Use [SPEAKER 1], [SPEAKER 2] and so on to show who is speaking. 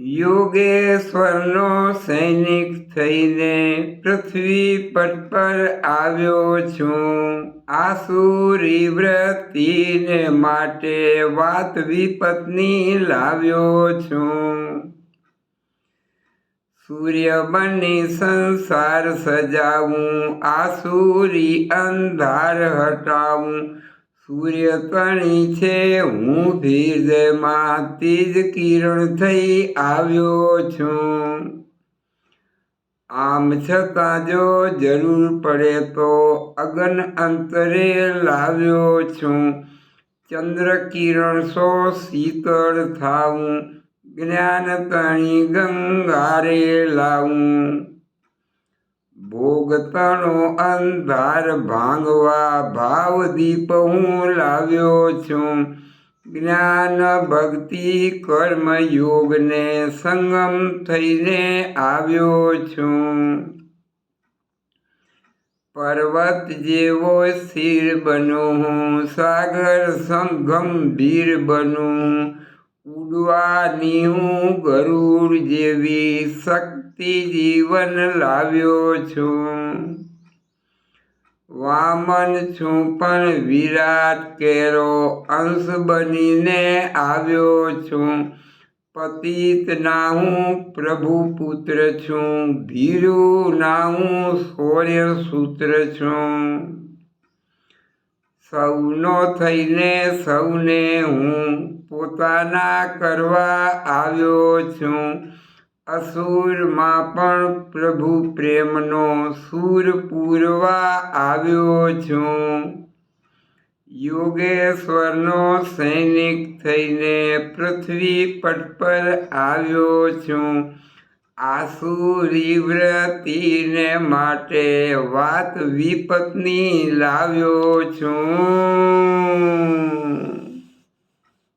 [SPEAKER 1] યોગેશ્વરનો સૈનિક થઈને પૃથ્વી પટ પર આવ્યો છું. આસુરી વ્રતિને માટે વાત વિપત્ની લાવ્યો છું. સૂર્ય બની સંસાર સજાવું, આસુરી અંધાર હટાવું સૂર્ય તણી છે, હું ભીર્દમાં તેજ કિરણ થઈ આવ્યો છું. આમ છતાં જો જરૂર પડે તો અગન અંતરે લાવ્યો છું. ચંદ્ર કિરણ સો શીતળ થાવું જ્ઞાન તણી ગંગારે લાવું. ભોગતણો અંધાર ભાંગવા ભાવ દીપ હું લાવ્યો છું. જ્ઞાન ભક્તિ કર્મ યોગને સંગમ થઈને આવ્યો છું. પર્વત જેવો શિર બનું હું સાગર ગંભીર બનું. ઉડવાની હું ગરુડ જેવી શક્તિ જીવન લાવ્યો છું. વામન છું પણ વિરાટ કેરો અંશ બનીને આવ્યો છું. પતિત ના હું પ્રભુ પુત્ર છું. ભીરુ ના હું સૌર્ય સૂત્ર છું. સૌનો થઈને સૌને હું પોતાના કરવા આવ્યો છું. અસુરમાં પણ પ્રભુ પ્રેમનો સૂર પૂરવા આવ્યો છું. યોગેશ્વરનો સૈનિક થઈને પૃથ્વી પટ પર આવ્યો છું. આસુરી વ્રતિને માટે વાત વિપત્ની લાવ્યો છું.